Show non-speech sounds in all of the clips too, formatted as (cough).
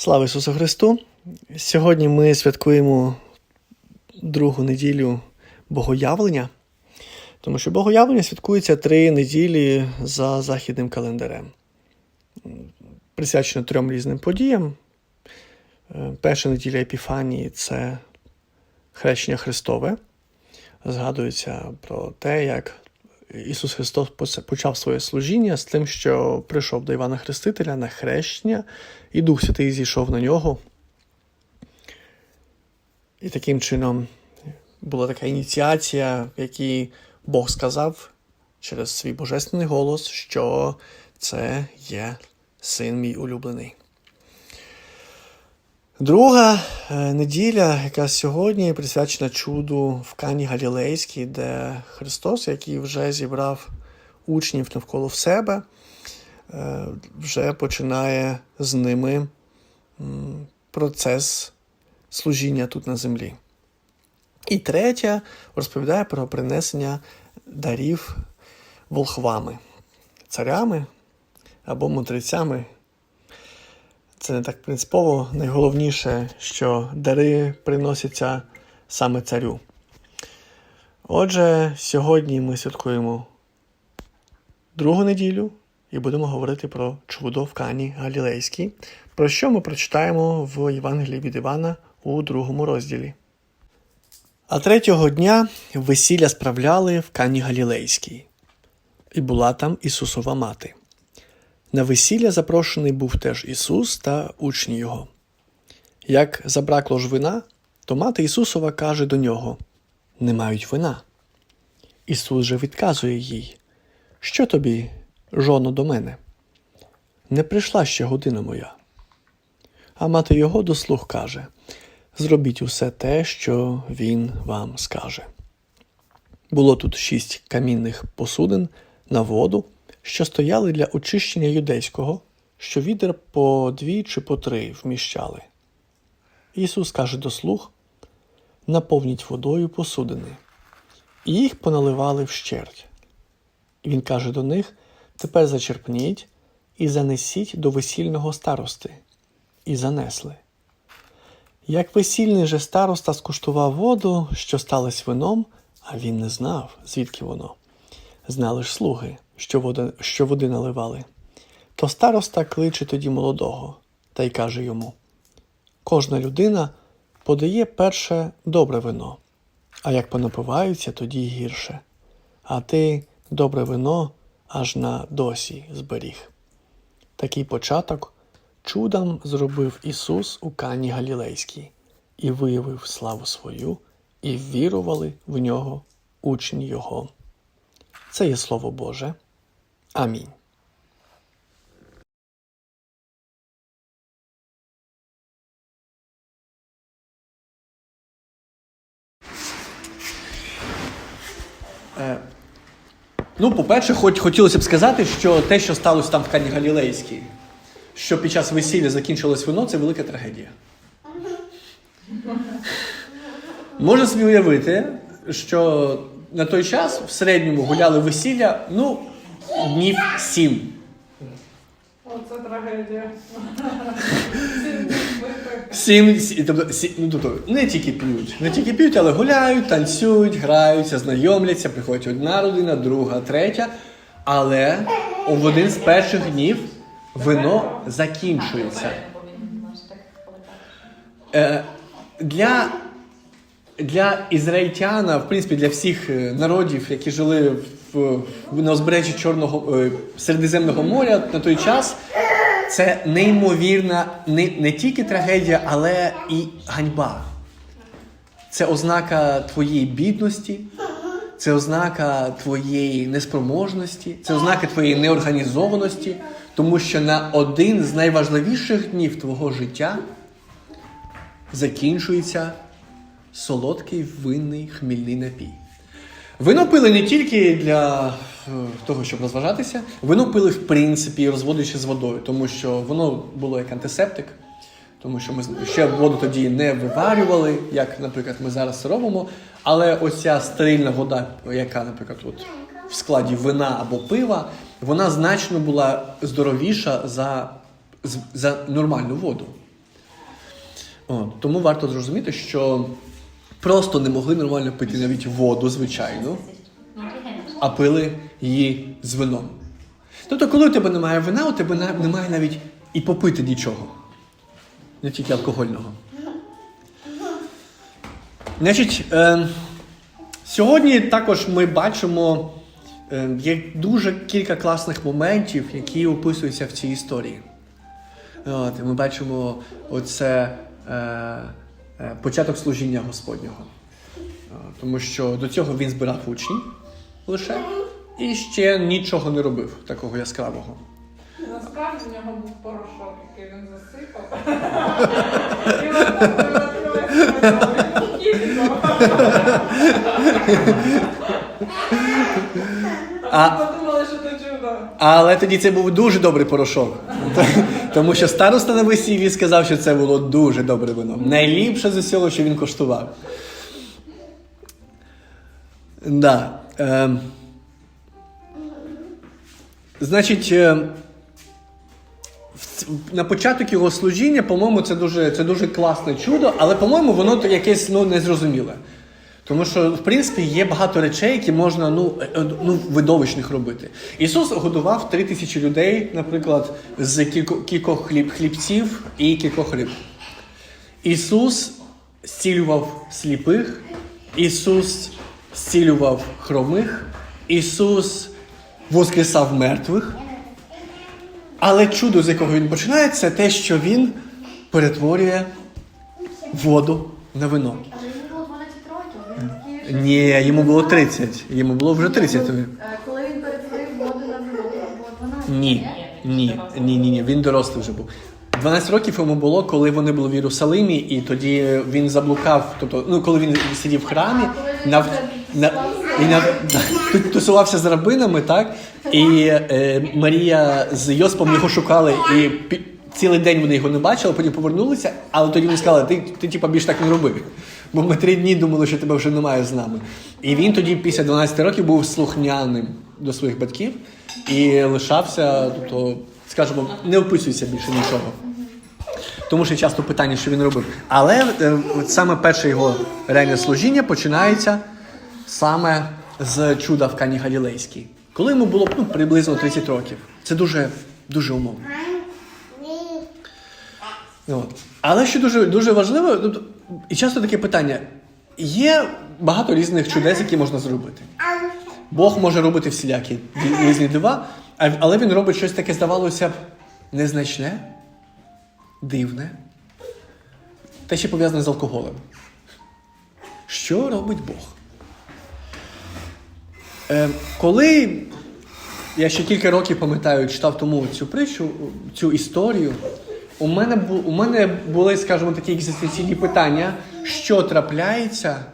Слава Ісусу Христу! Сьогодні ми святкуємо другу неділю Богоявлення, тому що Богоявлення святкується три неділі за західним календарем. Присвячено трьом різним подіям. Е, Перша неділя Епіфанії це хрещення Христове. Згадується про те, як Ісус Христос почав своє служіння з тим, що прийшов до Івана Хрестителя на хрещення, і Дух Святий зійшов на нього. І таким чином була така ініціація, в якій Бог сказав через свій божественний голос, що це є син мій улюблений. Друга е, неділя, яка сьогодні присвячена чуду в Кані Галілейській, де Христос, який вже зібрав учнів навколо в себе, е, вже починає з ними процес служіння тут на землі. І третя розповідає про принесення дарів волхвами, царями або мудрецями. Це не так принципово. Найголовніше, що дари приносяться саме царю. Отже, сьогодні ми святкуємо другу неділю і будемо говорити про чудо в Кані Галілейській, про що ми прочитаємо в Євангелії від Івана у другому розділі. А третього дня весілля справляли в Кані Галілейській, і була там Ісусова мати. На весілля запрошений був теж Ісус та учні Його. Як забракло ж вина, то мати Ісусова каже до нього: Не мають вина. Ісус же відказує їй: Що тобі, жоно, до мене? Не прийшла ще година моя. А мати його до слух каже: Зробіть усе те, що він вам скаже. Було тут шість камінних посудин на воду, що стояли для очищення юдейського, що відер по дві чи по три вміщали. Ісус каже до слуг: наповніть водою посудини. І їх поналивали вщерть. Він каже до них: тепер зачерпніть і занесіть до весільного старости. І занесли. Як весільний же староста скуштував воду, що сталося вином, а він не знав, звідки воно. Знали ж слуги, що води, що води наливали. То староста кличе тоді молодого та й каже йому: Кожна людина подає перше добре вино, а як понапиваються, тоді гірше. А ти добре вино аж на досі зберіг. Такий початок чудом зробив Ісус у Кані Галілейській і виявив славу свою, і ввірували в нього учні Його. Це є Слово Боже. Амінь. Е, Ну, по-перше, хоч хотілося б сказати, що те, що сталося там в Кані Галілейській, що під час весілля закінчилось вино, це велика трагедія. Можна собі уявити, що на той час в середньому гуляли весілля, ну, днів сім. Оце трагедія. Сім, сі- тобто, ну, тобто, не тільки п'ють, не тільки п'ють, але гуляють, танцюють, граються, знайомляться, приходить одна родина, друга, третя. Але в один з перших днів вино закінчується. Е, для, для ізраїльтяна, в принципі, для всіх е, народів, які жили в, на узбережжі Чорного е, Середземного моря на той час, це неймовірна не, не тільки трагедія, але і ганьба. Це ознака твоєї бідності, це ознака твоєї неспроможності, це ознака твоєї неорганізованості, тому що на один з найважливіших днів твого життя закінчується солодкий винний хмільний напій. Вино пили не тільки для е, того, щоб розважатися, вино пили в принципі, розводячи з водою, тому що воно було як антисептик, тому що ми ще воду тоді не виварювали, як, наприклад, ми зараз робимо. Але оця стерильна вода, яка, наприклад, от в складі вина або пива, вона значно була здоровіша за, за нормальну воду. От, тому варто зрозуміти, що просто не могли нормально пити навіть воду, звичайно, а пили її з вином. Тобто, коли у тебе немає вина, у тебе немає навіть і попити нічого. Не тільки алкогольного. Значить, е, сьогодні також ми бачимо е, є дуже кілька класних моментів, які описуються в цій історії. От, ми бачимо оце е, початок служіння Господнього. Е, Тому що до цього він збирав учнів лише і ще нічого не робив такого яскравого. Насправді в нього був порошок, який він засипав. (laughs) А- А подумали, що. Але тоді це був дуже добрий порошок. (laughs) Тому що староста на весіллі сказав, що це було дуже добре вино. Найліпше з усього, що він коштував. Да. Е, значить, е, в на початок його служіння, по-моєму, це дуже, це дуже класне чудо, але, по-моєму, воно якесь ну, незрозуміле. Тому що, в принципі, є багато речей, які можна ну, е, е, ну, видовищних робити. Ісус годував три тисячі людей, наприклад, з кількох хліб, хлібців і кількох риб. Ісус зцілював сліпих, Ісус зцілював хромих, Ісус воскресав мертвих. Але чудо, з якого він починає, це те, що він перетворює воду на вино. Ні, йому було 30. Йому було вже 30. тобі. Е, коли він перетворив воду на було 12. Ні, ні, ні, ні, ні. Він дорослий вже був. 12 років йому було, коли вони були в Єрусалимі, і тоді він заблукав. Тобто, ну коли він сидів в храмі, нав, на, і нав, тут тусувався з рабинами, так? І е, Марія з Йоспом його шукали, і пі- цілий день вони його не бачили, потім повернулися, але тоді вони сказали, ти, ти типа більш так не роби. Бо ми три дні думали, що тебе вже немає з нами. І він тоді, після 12 років, був слухняним до своїх батьків і лишався, тобто, скажімо, не описується більше нічого. Тому що часто питання, що він робив. Але е, от саме перше його реальне служіння починається саме з чуда в Кані Галілейській. Коли йому було ну, приблизно 30 років. Це дуже, дуже умовно. От. Але що дуже, дуже важливо, тобто, і часто таке питання: є багато різних чудес, які можна зробити. Бог може робити всілякі різні дива, але він робить щось таке, здавалося б, незначне, дивне, те, що пов'язане з алкоголем. Що робить Бог? Е, коли я ще кілька років пам'ятаю, читав тому цю притчу, цю історію. У мене, бу- у мене були, скажімо, такі екзистенційні питання, що трапляється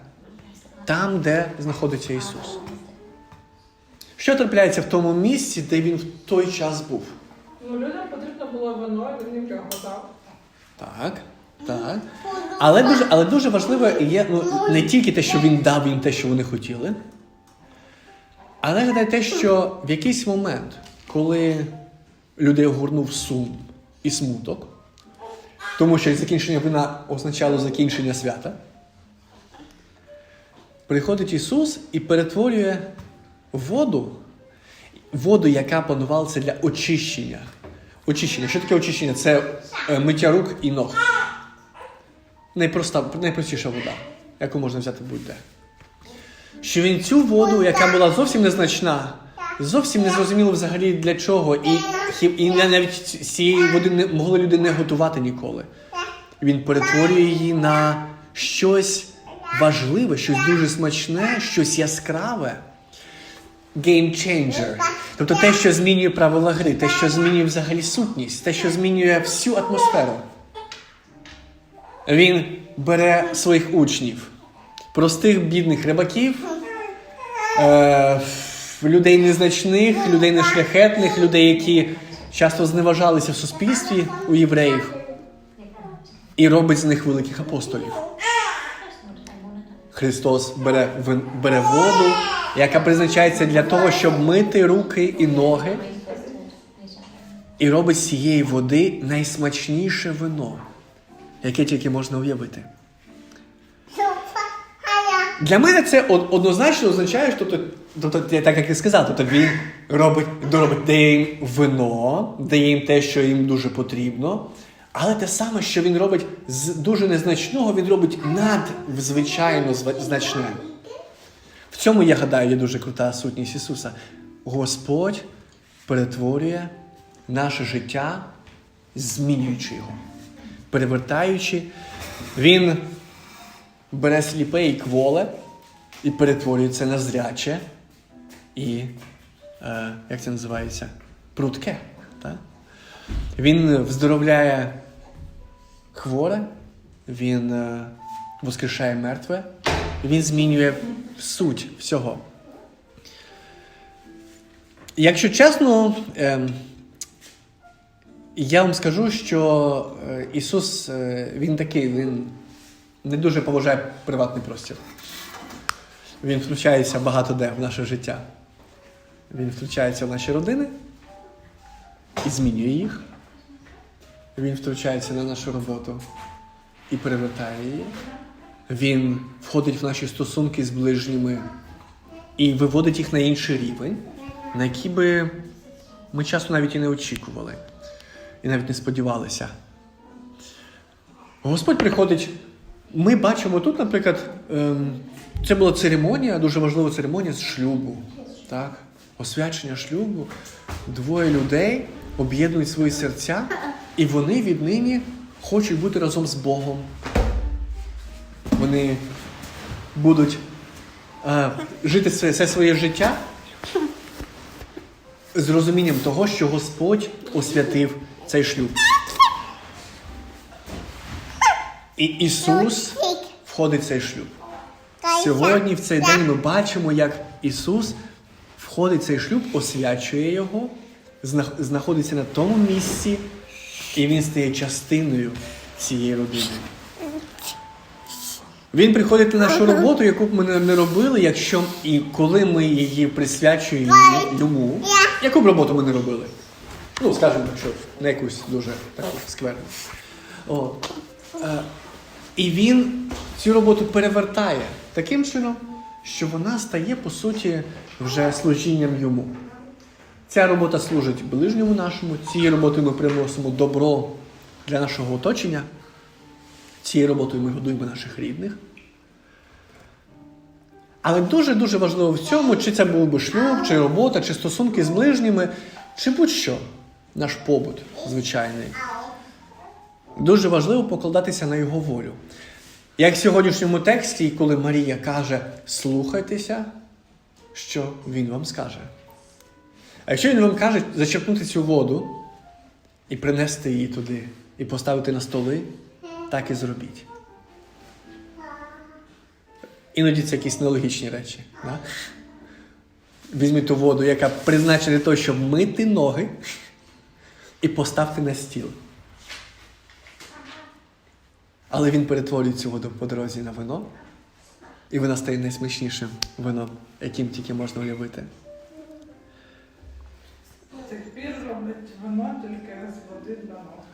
там, де знаходиться Ісус. Що трапляється в тому місці, де він в той час був? Ну, людям потрібно було вино, він їм його дав. Так, так. Але дуже, але дуже важливо є ну, не тільки те, що він дав їм те, що вони хотіли, але гадаю те, що в якийсь момент, коли людей огорнув сум і смуток, тому що закінчення вина означало закінчення свята, приходить Ісус і перетворює воду, воду, яка планувалася для очищення. Очищення. Що таке очищення? Це е, миття рук і ног. Найпроста, найпростіша вода, яку можна взяти будь-де. Що він цю воду, яка була зовсім незначна, зовсім не зрозуміло взагалі для чого, і, і навіть цієї води не могли люди не готувати ніколи. Він перетворює її на щось важливе, щось дуже смачне, щось яскраве. Changer. Тобто те, що змінює правила гри, те, що змінює взагалі сутність, те, що змінює всю атмосферу. Він бере своїх учнів, простих бідних рибаків, е, людей незначних, людей нешляхетних, людей, які часто зневажалися в суспільстві у євреїв, і робить з них великих апостолів. Христос бере, бере воду, яка призначається для того, щоб мити руки і ноги, і робить з цієї води найсмачніше вино, яке тільки можна уявити. Для мене це однозначно означає, що тобто, так як і сказав, тобто він робить, робить, дає їм вино, дає їм те, що їм дуже потрібно. Але те саме, що він робить з дуже незначного, він робить надзвичайно значне. В цьому, я гадаю, є дуже крута сутність Ісуса. Господь перетворює наше життя, змінюючи його, перевертаючи. Він бере сліпе і кволе і перетворює це на зряче і, е, як це називається, прудке. Так? Він вздоровляє хворе, він е, воскрешає мертве, він змінює суть всього. Якщо чесно, ем, я вам скажу, що е, Ісус е, Він такий, Він не дуже поважає приватний простір. Він втручається багато де в наше життя. Він втручається в наші родини і змінює їх. Він втручається на нашу роботу і перевертає її. Він входить в наші стосунки з ближніми і виводить їх на інший рівень, на який би ми часто навіть і не очікували, і навіть не сподівалися. Господь приходить. Ми бачимо тут, наприклад, ем, це була церемонія, дуже важлива церемонія з шлюбу. Так? Освячення шлюбу. Двоє людей об'єднують свої серця, і вони віднині хочуть бути разом з Богом. Вони будуть е, жити все, все своє життя з розумінням того, що Господь освятив цей шлюб. І Ісус входить в цей шлюб. Сьогодні, в цей день, ми бачимо, як Ісус входить цей шлюб, освячує його, знаходиться на тому місці, і Він стає частиною цієї родини. Він приходить на нашу роботу, яку б ми не- робили, якщо і коли ми її присвячуємо йому, яку б роботу ми не робили. Ну, скажімо, якщо не якусь дуже таку скверну. О. Е, і він цю роботу перевертає таким чином, що вона стає, по суті, вже служінням йому. Ця робота служить ближньому нашому, цією роботою ми приносимо добро для нашого оточення, цією роботою ми годуємо наших рідних. Але дуже-дуже важливо в цьому, чи це був би шлюб, чи робота, чи стосунки з ближніми, чи будь-що, наш побут звичайний. Дуже важливо покладатися на його волю. Як в сьогоднішньому тексті, коли Марія каже: слухайтеся, що він вам скаже. А якщо він вам каже зачерпнути цю воду і принести її туди, і поставити на столи, так і зробіть. Іноді це якісь нелогічні речі. Да? Візьміть ту воду, яка призначена для того, щоб мити ноги, і поставте на стіл. Але він перетворює цю воду по дорозі на вино, і вона стає найсмачнішим вином, яким тільки можна уявити. З тих пір роблять вино тільки з води для ног.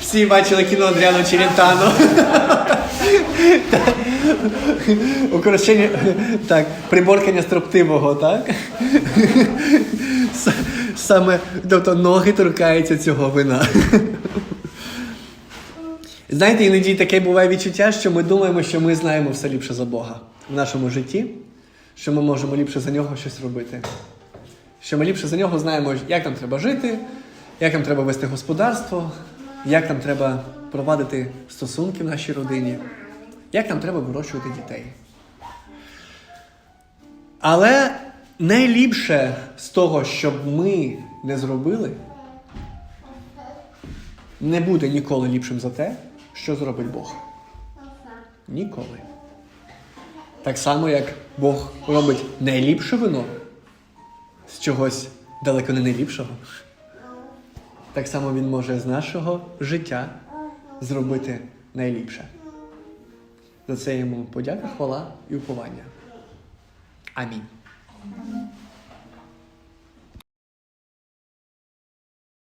Всі бачили кіно Адріано Челентано. Укорочення, так, приборкання строптивого, так? Саме, тобто ноги торкаються цього вина. Знаєте, іноді таке буває відчуття, що ми думаємо, що ми знаємо все ліпше за Бога в нашому житті, що ми можемо ліпше за нього щось робити. Що ми ліпше за нього знаємо, як нам треба жити, як нам треба вести господарство, як нам треба провадити стосунки в нашій родині, як нам треба вирощувати дітей. Але найліпше з того, щоб ми не зробили, не буде ніколи ліпшим за те, що зробить Бог. Ніколи. Так само, як Бог робить найліпше вино з чогось далеко не найліпшого. Так само Він може з нашого життя зробити найліпше. За це йому подяка, хвала і уповання. Амінь.